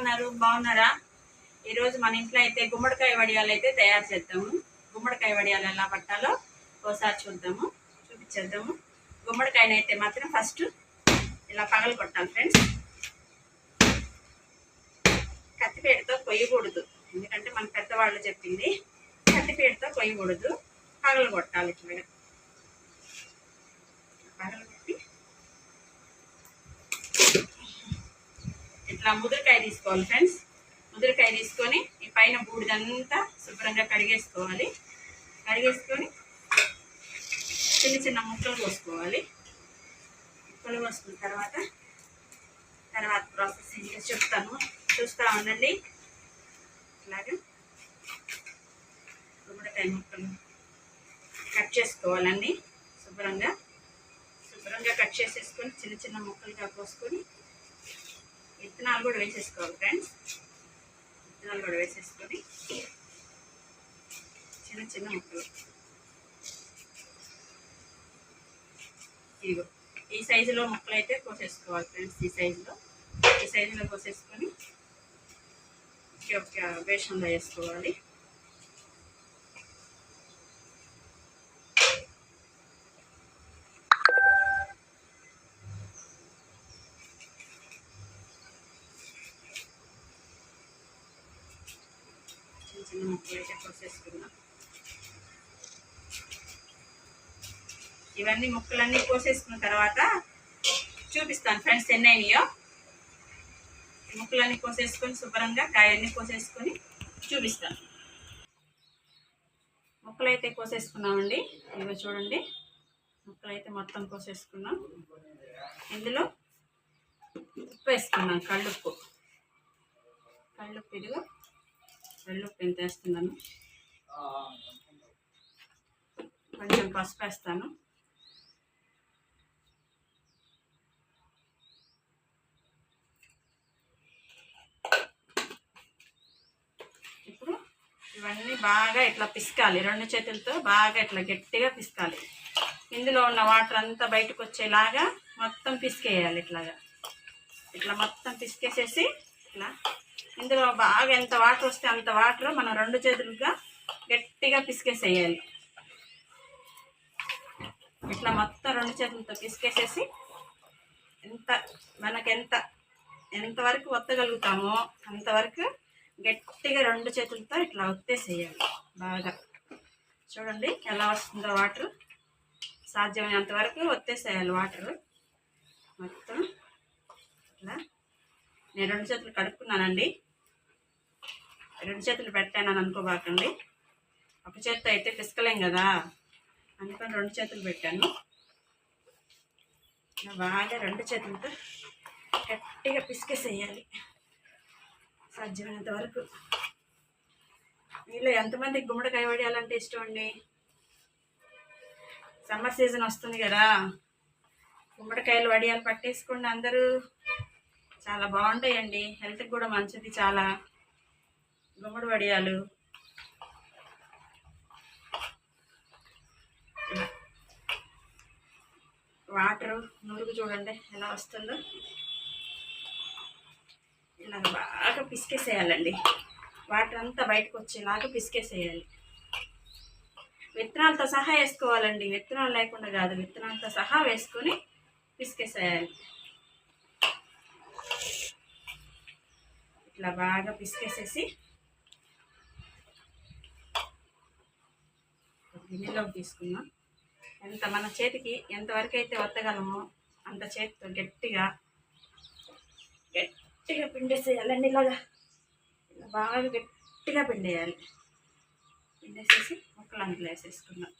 ఉన్నారు బాగున్నారా? ఈరోజు మన ఇంట్లో అయితే గుమ్మడికాయ వడియాలు అయితే తయారు చేద్దాము. గుమ్మడికాయ వడియాలు ఎలా పట్టాలో ఒకసారి చూద్దాము. చూపించేద్దాము. గుమ్మడికాయని అయితే మాత్రం ఫస్ట్ ఇలా పగలు కొట్టాలి ఫ్రెండ్స్ కత్తిపేటతో కొయ్యకూడదు. ఎందుకంటే మన పెద్దవాళ్ళు చెప్పింది కత్తిపేటతో కొయ్యకూడదు. పగలు కొట్టాలి ఇట్లా పగలు కొట్టి ఇట్లా ముదురుకాయ తీసుకోవాలి ఫ్రెండ్స్. ముదురుకాయ తీసుకొని ఈ పైన బూడిదంతా శుభ్రంగా కడిగేసుకోవాలి. కడిగేసుకొని చిన్న చిన్న ముక్కలు కోసుకోవాలి. ముక్కలు కోసుకున్న తర్వాత తర్వాత ప్రాసెస్ ఇంకా చెప్తాను. చూస్తూ ఉండండి. ఇట్లాగా గుమ్మడికాయ ముక్కలు కట్ చేసుకోవాలండి. శుభ్రంగా. శుభ్రంగా కట్ చేసేసుకొని చిన్న చిన్న ముక్కలుగా కోసుకొని విత్తనాలు కూడా వేసేసుకోవాలి ఫ్రెండ్స్ విత్తనాలు కూడా వేసేసుకొని చిన్న చిన్న ముక్కలు. ఇదిగో ఈ సైజులో ముక్కలు అయితే కోసేసుకోవాలి ఫ్రెండ్స్ ఈ సైజులో. ఈ సైజులో కోసేసుకొని ఒక బేషన్లో వేసుకోవాలి. కోసేసుకున్నాం ఇవన్నీ ముక్కలన్నీ కోసేసుకున్న తర్వాత చూపిస్తాను ఫ్రెండ్స్ ఎన్ని అయినాయో. ముక్కలన్నీ కోసేసుకొని శుభ్రంగా కాయన్ని కోసేసుకొని చూపిస్తాను. ముక్కలు అయితే కోసేసుకున్నామండి. ఇవి చూడండి. ముక్కలు అయితే మొత్తం కోసేసుకున్నాం. ఇందులో ఉప్పు వేసుకున్నాం కళ్ళుప్పు. కళ్ళుప్పు ఇదిగో. కళ్ళుప్పు ఎంత వేస్తున్నాను. కొంచెం పసుపు వేస్తాను. ఇప్పుడు ఇవన్నీ బాగా ఇట్లా పిసకాలి రెండు చేతులతో బాగా ఇట్లా గట్టిగా పిసకాలి. ఇందులో ఉన్న వాటర్ అంతా బయటకు వచ్చేలాగా మొత్తం పిసికేయాలి ఇట్లాగా. ఇట్లా మొత్తం పిసికేసేసి ఇట్లా ఇందులో బాగా ఎంత వాటర్ వస్తే అంత వాటర్ మనం రెండు చేతులుగా గట్టిగా పిసికేసేయాలి. ఇట్లా మొత్తం రెండు చేతులతో పిసికేసేసి ఎంత మనకెంత ఎంతవరకు ఒత్తగలుగుతామో అంతవరకు గట్టిగా రెండు చేతులతో ఇట్లా ఒత్తేసేయాలి బాగా. చూడండి ఎలా వస్తుందో వాటర్. సాధ్యమైనంత వరకు ఒత్తేసేయాలి వాటర్. మొత్తం. ఇట్లా. నేను రెండు చేతులు కడుక్కున్నానండి. రెండు చేతులు పెట్టాను అని అనుకోబాకండి. ఒక చేత్తో అయితే పిసకలేం కదా? అందుకని రెండు చేతులు పెట్టాను. బాగా రెండు చేతులతో గట్టిగా పిసికేసేయాలి. సాధ్యమైనంత వరకు. వీళ్ళు ఎంతమందికి గుమ్మడికాయ వడియాలంటే ఇష్టం అండి? సమ్మర్ సీజన్ వస్తుంది కదా. గుమ్మడికాయలు వడియాలు పట్టేసుకోండి అందరూ. చాలా బాగుంటాయండి. హెల్త్కి కూడా మంచిది చాలా. గుమ్మడి వడియాలు. వాటర్ నూరుకు చూడండి ఎలా వస్తుందో. ఇలా బాగా పిసికేసేయాలండి. వాటర్ అంతా బయటకు వచ్చేలాగా పిసికేసేయాలి. విత్తనాలతో సహా వేసుకోవాలండి. విత్తనాలు లేకుండా కాదు విత్తనాలతో సహా వేసుకొని పిసికేసేయాలి. ఇట్లా బాగా పిసికేసేసి గిన్నెలోకి తీసుకున్నాం ఎంత మన చేతికి ఎంతవరకు అయితే వత్తగలమో అంత చేతితో గట్టిగా గట్టిగా పిండేసేయాలండి ఇలాగా. ఇలా బాగా గట్టిగా పిండేయాలి. పిండేసేసి ముక్కలు అందులో వేసేసుకున్నాం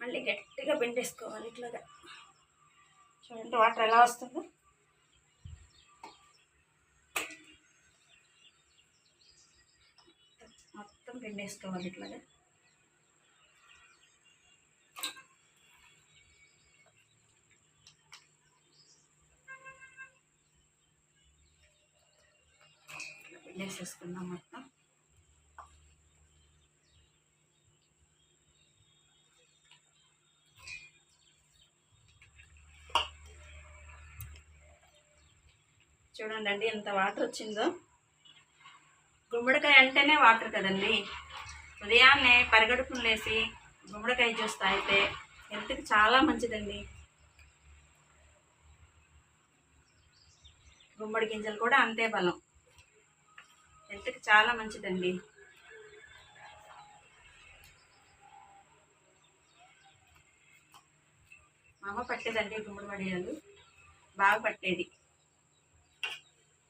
మళ్ళీ గట్టిగా పిండేసుకోవాలి ఇట్లాగా. చూడండి వాటర్ ఎలా వస్తుందో. మొత్తం పిండేసుకోవాలి ఇట్లాగా. పిండేసేసుకుందాం మొత్తం చూడండి అండి ఎంత వాటర్ వచ్చిందో. గుమ్మడికాయ అంటేనే వాటర్ కదండి. ఉదయాన్నే పరిగడుపును లేసి గుమ్మడికాయ జ్యూస్ తాగితే హెల్త్కి చాలా మంచిదండి. గుమ్మడి గింజలు కూడా అంతే బలం. హెల్త్కి చాలా మంచిదండి. మా అమ్మ పట్టేదండి గుమ్మడి వడియాలు. బాగా పట్టేది.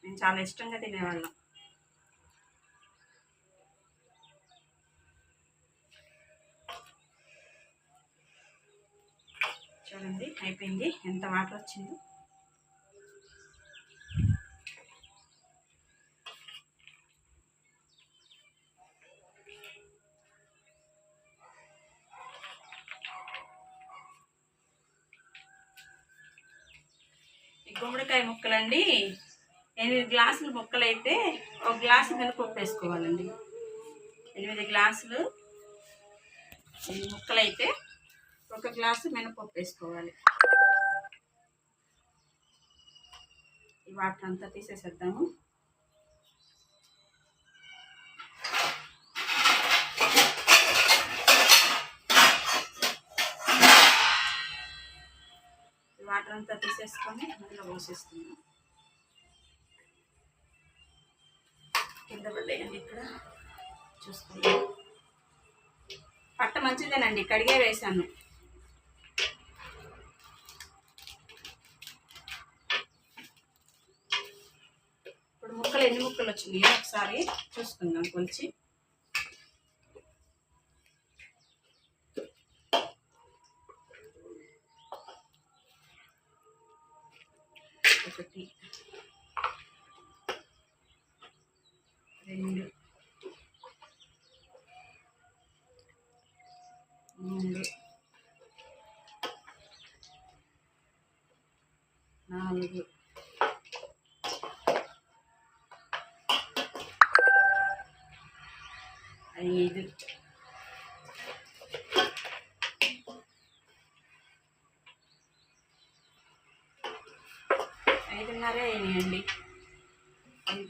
మేము చాలా ఇష్టంగా తినేవాళ్ళం. చూడండి అయిపోయింది. ఎంత వాటర్ వచ్చిందో. గుమ్మడికాయ ముక్కలండి. ఎనిమిది గ్లాసులు ముక్కలు అయితే ఒక గ్లాసు మినపప్పు వేసుకోవాలండి. ఎనిమిది గ్లాసులు ముక్కలైతే ముక్కలు అయితే ఒక గ్లాసు మినపప్పు వేసుకోవాలి. ఈ వాటర్ అంతా తీసేసేద్దాము. ఈ వాటర్ అంతా తీసేసుకొని అందులో పోసేస్తున్నాం కింద పడేయండి ఇక్కడ. చూసుకుందాం పట్ట మంచిదేనండి కడిగే వేసాను ఇప్పుడు ముక్కలు ఎన్ని ముక్కలు వచ్చినాయో ఒకసారి చూసుకుందాం కొలిచి. ఒకటి రెండు మూడు నాలుగు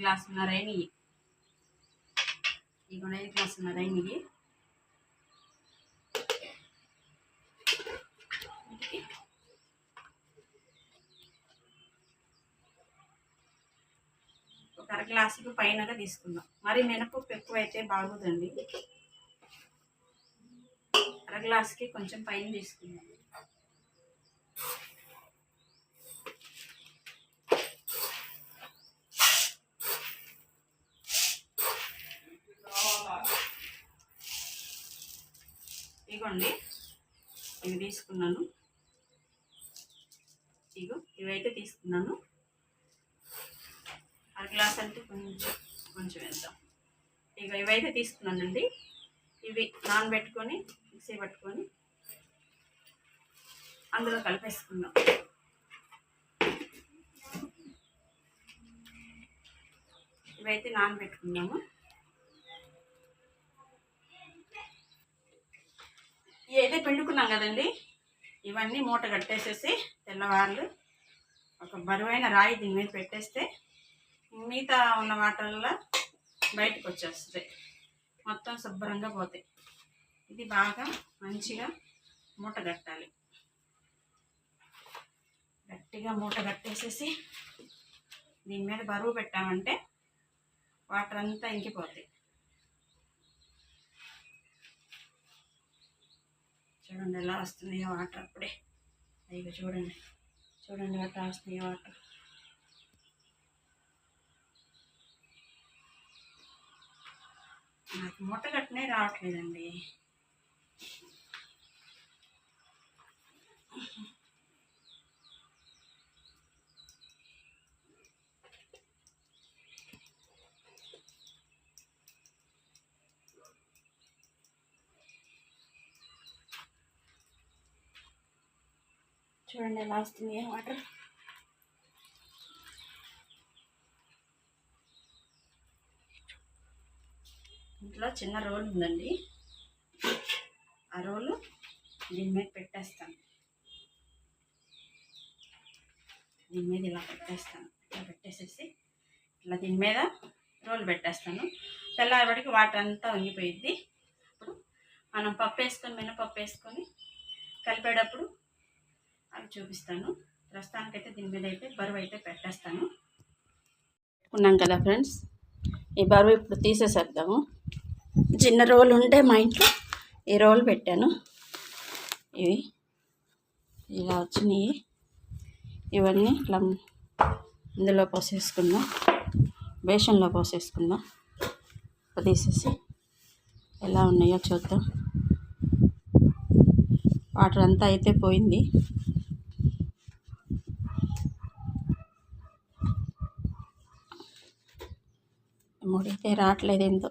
గ్లాసున్నర అయినాయి ఇక ఐదు గ్లాసున్నర అయినాయి ఒక అర గ్లాసుకు పైనగా తీసుకుందాం. మరి మినపప్పు ఎక్కువైతే బాగోదండి. అర గ్లాసుకి కొంచెం పైన తీసుకుందాం ఇగోండి ఇవి తీసుకున్నాను. ఇగో ఇవైతే తీసుకున్నాను. అర గ్లాస్ అంటే కొంచెం కొంచెం వేద్దాం ఇక ఇవైతే తీసుకున్నానండి. ఇవి నానబెట్టుకొని మిక్సీ పట్టుకొని అందులో కలిపేసుకుందాం ఇవైతే నానబెట్టుకున్నాము. ఇవి అయితే పిండుకున్నాం కదండి ఇవన్నీ మూట కట్టేసేసి తెల్లవార్లు ఒక బరువైన రాయి దీని మీద పెట్టేస్తే మిగతా ఉన్న వాటర్లో బయటకు వచ్చేస్తుంది. మొత్తం శుభ్రంగా పోతాయి. ఇది బాగా మంచిగా మూట కట్టాలి. గట్టిగా మూట కట్టేసేసి దీని మీద బరువు పెట్టామంటే వాటర్ అంతా ఇంకిపోతాయి. చూడండి ఎలా వస్తున్నాయో వాటర్ అప్పుడే. అయ్యో చూడండి చూడండి అట్లా వస్తున్నాయో వాటర్. నాకు మూట కట్టనే రావట్లేదండి. చూడండి ఎలా వస్తుంది వాటర్ ఇంట్లో చిన్న రోల్ ఉందండి. ఆ రోలు దీని మీద పెట్టేస్తాను. దీని మీద ఇలా పెట్టేస్తాను. ఇలా పెట్టేసేసి ఇట్లా దీని మీద రోల్ పెట్టేస్తాను. తెల్లారబడికి వాటర్ అంతా వంగిపోయిద్ది. అప్పుడు మనం పప్పు వేసుకొని మినపప్పు వేసుకొని కలిపేటప్పుడు అవి చూపిస్తాను. ప్రస్తుతానికైతే దీని మీద అయితే బరువు అయితే పెట్టేస్తాను. పెట్టుకున్నాం కదా ఫ్రెండ్స్. ఈ బరువు ఇప్పుడు తీసేసేద్దాము. చిన్న రోల్ ఉంటే మా ఇంట్లో ఈ రోల్ పెట్టాను. ఇవి ఇలా వచ్చినాయి. ఇవన్నీ ఇట్లా ఇందులో పోసేసుకుందాం. బేషన్లో పోసేసుకుందాం. తీసేసి ఎలా ఉన్నాయో చూద్దాం. వాటర్ అంతా అయితే పోయింది. ముడితే రావట్లేదు ఎంతో.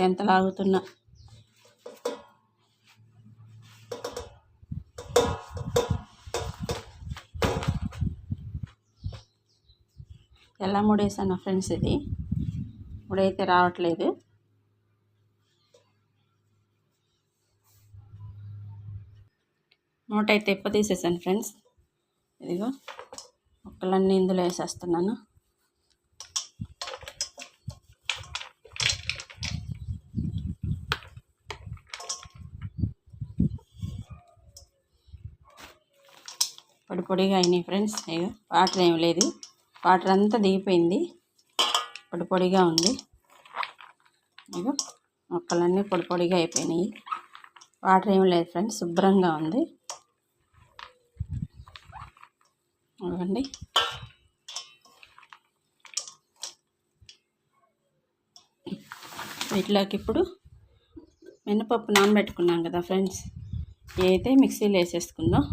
ఎంత లాగుతున్నా. ఎలా ముడేసాను ఫ్రెండ్స్ ఇది. ముడైతే రావట్లేదు. మూట అయితే ఎప్ప తీసేసాను ఫ్రెండ్స్. ఇదిగో మొక్కలన్నీ ఇందులో వేసేస్తున్నాను. పొడి పొడిగా అయినాయి ఫ్రెండ్స్. వాటర్ ఏం లేదు. వాటర్ అంతా దిగిపోయింది. పొడి పొడిగా ఉంది. ఇక మొక్కలన్నీ పొడి పొడిగా అయిపోయినాయి. వాటర్ ఏం లేదు ఫ్రెండ్స్ శుభ్రంగా ఉంది. ఇవ్వండి. వీటిలోకి ఇప్పుడు మినపప్పు నానబెట్టుకున్నాం కదా ఫ్రెండ్స్. అయితే మిక్సీలో వేసేసుకుందాం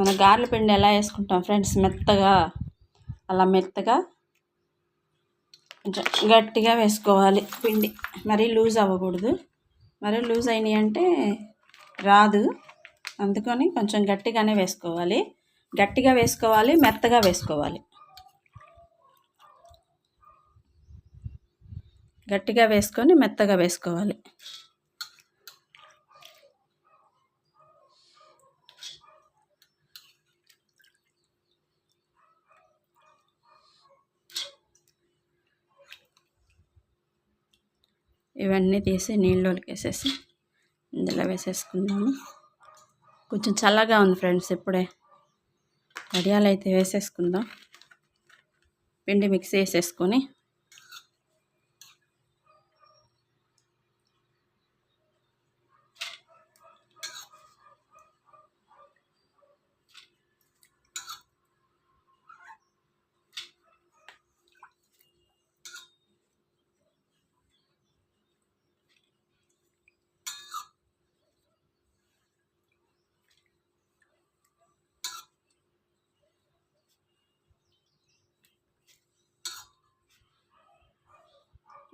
మన గార్ల పిండి ఎలా వేసుకుంటాం ఫ్రెండ్స్? మెత్తగా అలా మెత్తగా కొంచెం గట్టిగా వేసుకోవాలి పిండి. మరీ లూజ్ అవ్వకూడదు. మరీ లూజ్ అయినాయి అంటే రాదు. అందుకని కొంచెం గట్టిగానే వేసుకోవాలి. గట్టిగా వేసుకోవాలి మెత్తగా వేసుకోవాలి. గట్టిగా వేసుకొని మెత్తగా వేసుకోవాలి. ఇవన్నీ తీసి నీళ్ళలోకి వేసేసి ఇందులో వేసేసుకుందాము. కొంచెం చల్లగా ఉంది ఫ్రెండ్స్ ఇప్పుడే. వడియాలు అయితే వేసేసుకుందాం. పిండి మిక్స్ వేసేసుకొని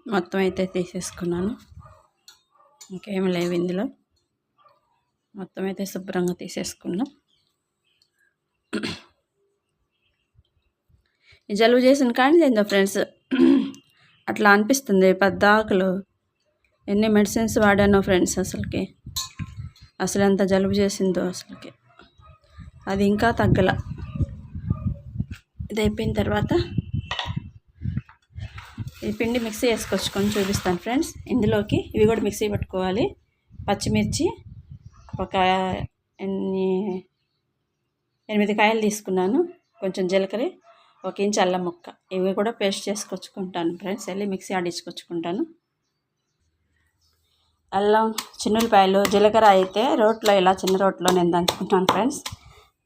మొత్తం అయితే తీసేసుకున్నాను. ఇంకేం లేవు ఇందులో. మొత్తం అయితే శుభ్రంగా తీసేసుకున్నాం. జలుబు చేసిన కానీ ఏందో ఫ్రెండ్స్? అట్లా అనిపిస్తుంది. పెద్ద ఆకులు ఎన్ని మెడిసిన్స్ వాడానో ఫ్రెండ్స్ అసలుకి. అసలు ఎంత జలుబు చేసిందో అసలుకి. అది ఇంకా తగ్గల. ఇది అయిపోయిన తర్వాత ఈ పిండి మిక్సీ వేసుకొచ్చుకొని చూపిస్తాను ఫ్రెండ్స్. ఇందులోకి ఇవి కూడా మిక్సీ పెట్టుకోవాలి. పచ్చిమిర్చి ఒక ఎన్ని ఎనిమిది కాయలు తీసుకున్నాను. కొంచెం జీలకర్ర ఒక ఇంచు అల్లం ముక్క. ఇవి కూడా పేస్ట్ చేసుకొచ్చుకుంటాను ఫ్రెండ్స్. వెళ్ళి మిక్సీ ఆడించుకొచ్చుకుంటాను. అల్లం చిన్నులపాయలు జీలకర్ర అయితే రోట్లో ఇలా చిన్న రోట్లో నేను దంచుకుంటాను ఫ్రెండ్స్.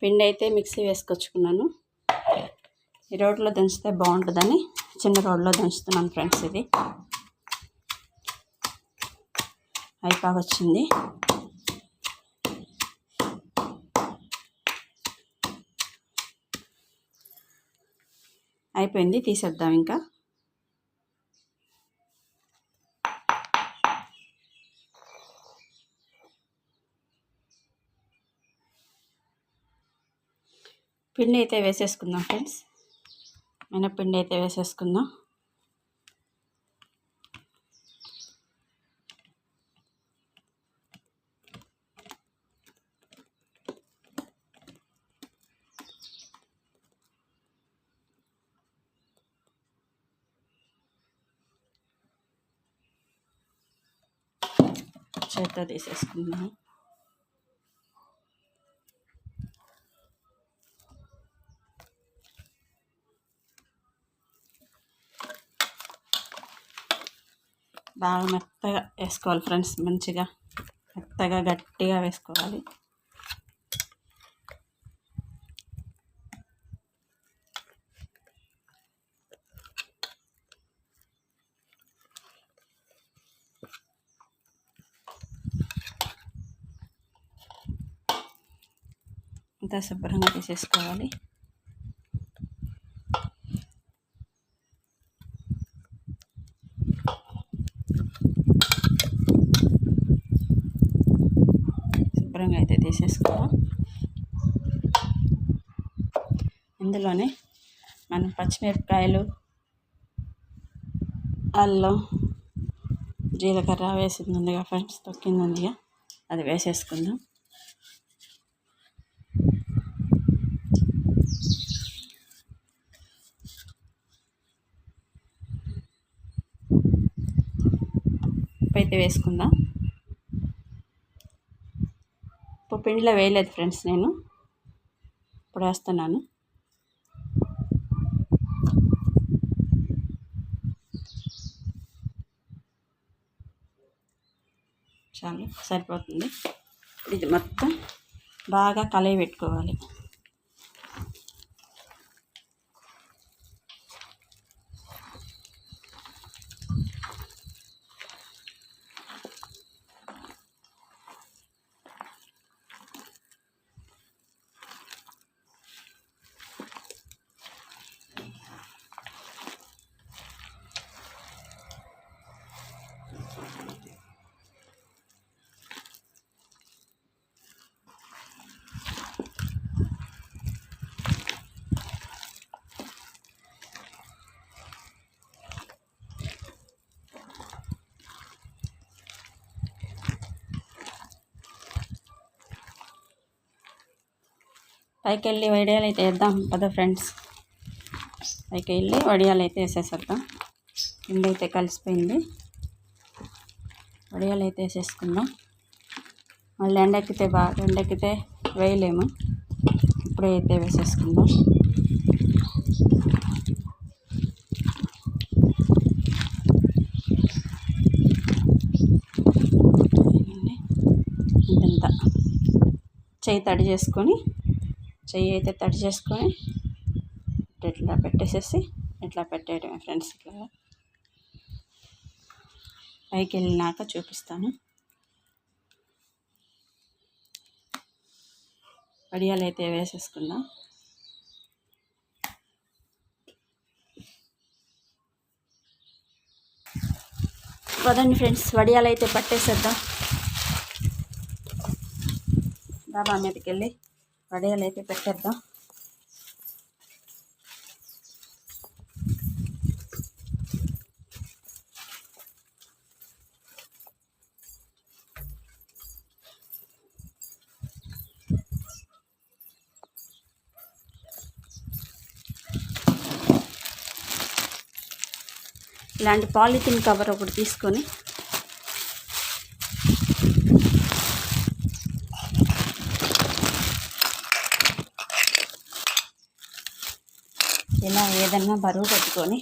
పిండి అయితే మిక్సీ వేసుకొచ్చుకున్నాను. ఈ రోడ్లో దంచితే బాగుంటుందని చిన్న రోడ్లో దంచుతున్నాను ఫ్రెండ్స్ ఇది. అయిపోగా వచ్చింది. అయిపోయింది తీసేద్దాం ఇంకా. పిండి అయితే వేసేసుకుందాం ఫ్రెండ్స్. మినపిండి అయితే వేసేసుకుందాం. చేత తీసేసుకుందాం. బాగా మెత్తగా వేసుకోవాలి ఫ్రెండ్స్ మంచిగా మెత్తగా గట్టిగా వేసుకోవాలి. అంతా శుభ్రంగా తీసేసుకోవాలి. వేసేసుకుందాం ఇందులోనే మనం పచ్చిమిరపకాయలు అల్లం జీలకర్ర వేసింది ఉందిగా ఫ్రెండ్స్ తొక్కింది ఉందిగా అది వేసేసుకుందాం. అయితే వేసుకుందాం ఉప్పు పిండిలో వేయలేదు ఫ్రెండ్స్ నేను. ఇప్పుడు వేస్తున్నాను. చాలు సరిపోతుంది. ఇది మొత్తం బాగా కలయి పెట్టుకోవాలి పైకి వెళ్ళి వడియాలు అయితే వేద్దాం. పద ఫ్రెండ్స్. పైకి వెళ్ళి వడియాలు అయితే వేసేసేద్దాం. కింద అయితే కలిసిపోయింది. వడియాలు అయితే వేసేసుకుందాం. మళ్ళీ ఎండెక్కితే బాగా ఎండెక్కితే వేయలేము. ఇప్పుడే అయితే వేసేసుకుందాం. చేయి తడి చేసుకొని చెయ్యి అయితే తడి చేసుకొని ఇట్లా పెట్టేసేసి ఇట్లా పెట్టేయడమే ఫ్రెండ్స్ ఇట్లా. పైకి వెళ్ళినాక చూపిస్తాను. వడియాలు అయితే వేసేసుకుందాం. పదండి ఫ్రెండ్స్ వడియాలు అయితే పట్టేసేద్దాం. డాబా మీదకి వెళ్ళి. వడియాలు అయితే పెట్టేద్దాం. ఇలాంటి పాలిథిన్ కవర్ ఒకటి తీసుకొని ఇలా ఏదన్నా బరువు పెట్టుకొని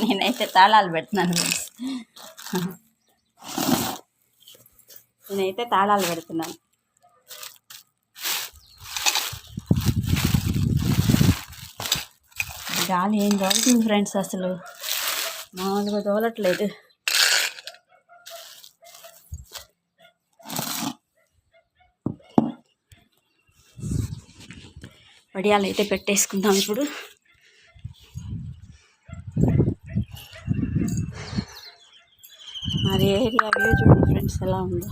నేనైతే తాళాలు పెడుతున్నాను నేనైతే తాళాలు పెడుతున్నాను. గాలి ఏం తోలుతుంది ఫ్రెండ్స్ అసలు? మామూలుగా తోలట్లేదు. వడియాలు అయితే పెట్టేసుకుందాం ఇప్పుడు మరి ఏరియా వ్యూ చూడండి ఫ్రెండ్స్ ఎలా ఉందో.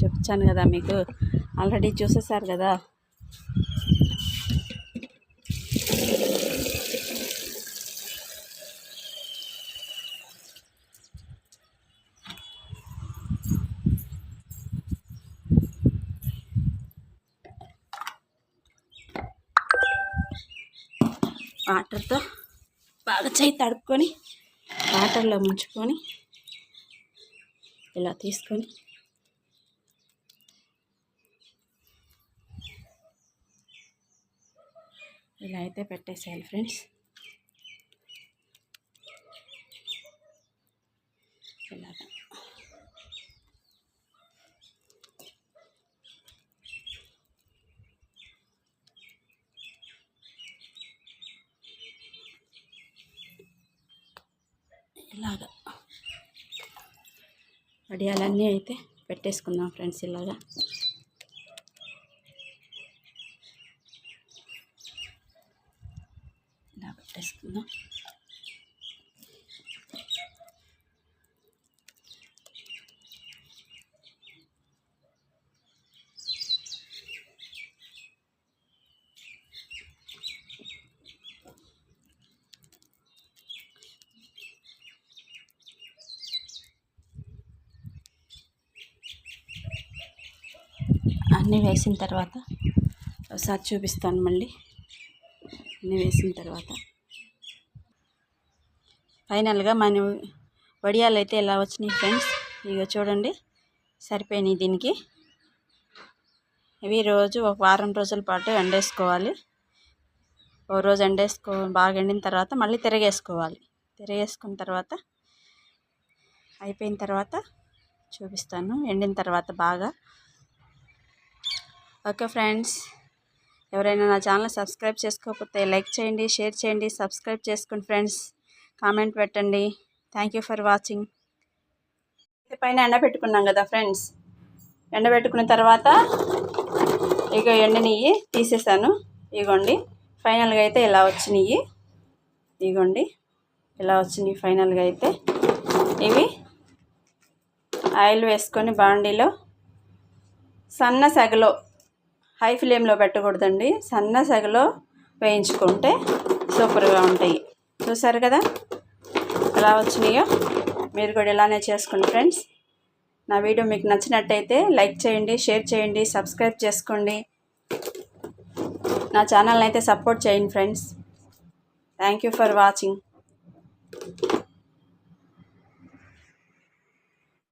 చెప్తాను కదా మీకు. ఆల్రెడీ చూసేసారు కదా. వాటర్తో బాగా చేయి తడుపుకొని వాటర్లో ముంచుకొని ఇలా తీసుకొని ఇలా అయితే పెట్టేసేయాలి ఫ్రెండ్స్. ఇలాగా. ఇలాగా. వడియాలన్నీ అయితే పెట్టేసుకుందాం ఫ్రెండ్స్ ఇలాగా ఇలా పెట్టేసుకుందాం అన్నీ వేసిన తర్వాత ఒకసారి చూపిస్తాను మళ్ళీ. అన్నీ వేసిన తర్వాత ఫైనల్గా మన వడియాలు అయితే ఎలా వచ్చినాయి ఫ్రెండ్స్? ఇక చూడండి. సరిపోయినాయి దీనికి. ఇవి రోజు ఒక వారం రోజుల పాటు ఎండేసుకోవాలి. ఓ రోజు ఎండేసుకో బాగా ఎండిన తర్వాత మళ్ళీ తిరగేసుకోవాలి. తిరగేసుకున్న తర్వాత అయిపోయిన తర్వాత చూపిస్తాను. ఎండిన తర్వాత బాగా ఓకే ఫ్రెండ్స్ ఎవరైనా నా ఛానల్ సబ్స్క్రైబ్ చేసుకోకపోతే లైక్ చేయండి షేర్ చేయండి సబ్స్క్రైబ్ చేసుకోండి ఫ్రెండ్స్. కామెంట్ పెట్టండి. Thank you for watching. పైన ఎండ పెట్టుకున్నాం కదా ఫ్రెండ్స్. ఎండ పెట్టుకున్న తర్వాత ఇక ఎండనియ్యి తీసేసాను. ఇగోండి ఫైనల్గా అయితే ఇలా వచ్చినాయి ఇగోండి ఇలా వచ్చినాయి ఫైనల్గా అయితే. ఇవి ఆయిల్ వేసుకొని బాండీలో సన్న సెగలో హై ఫ్లేమ్లో పెట్టకూడదండి. సన్న సగలో వేయించుకుంటే సూపర్గా ఉంటాయి. చూసారు కదా? ఎలా వచ్చినాయో? మీరు కూడా ఇలానే చేసుకోండి ఫ్రెండ్స్ నా వీడియో మీకు నచ్చినట్టయితే లైక్ చేయండి షేర్ చేయండి సబ్స్క్రైబ్ చేసుకోండి. నా ఛానల్ని అయితే సపోర్ట్ చేయండి friends. Thank you for watching.